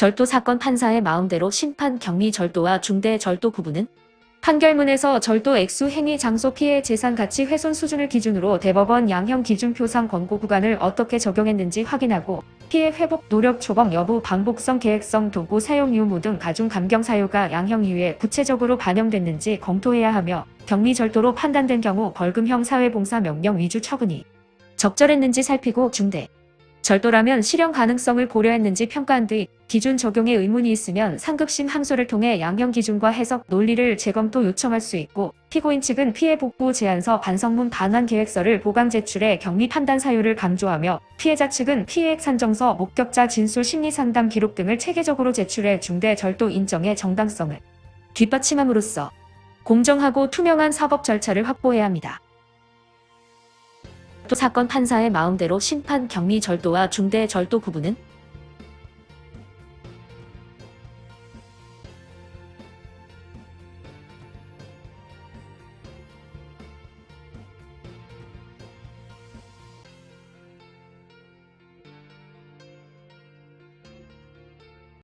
절도 사건 판사의 마음대로 심판 경미 절도와 중대 절도 구분은 판결문에서 절도 액수 행위 장소 피해 재산 가치 훼손 수준을 기준으로 대법원 양형 기준 표상 권고 구간을 어떻게 적용했는지 확인하고 피해 회복 노력 초범 여부 반복성 계획성 도구 사용 유무 등 가중 감경 사유가 양형 이유에 구체적으로 반영됐는지 검토해야 하며 경미 절도로 판단된 경우 벌금형 사회봉사 명령 위주 처분이 적절했는지 살피고 중대 절도라면 실현 가능성을 고려했는지 평가한 뒤 기준 적용에 의문이 있으면 상급심 항소를 통해 양형 기준과 해석 논리를 재검토 요청할 수 있고 피고인 측은 피해 복구 제안서 반성문 반환 계획서를 보강 제출해 경미 판단 사유를 강조하며 피해자 측은 피해액 산정서 목격자 진술 심리 상담 기록 등을 체계적으로 제출해 중대 절도 인정의 정당성을 뒷받침함으로써 공정하고 투명한 사법 절차를 확보해야 합니다. 또 사건 판사의 마음대로 심판 경미 절도와 중대 절도 구분은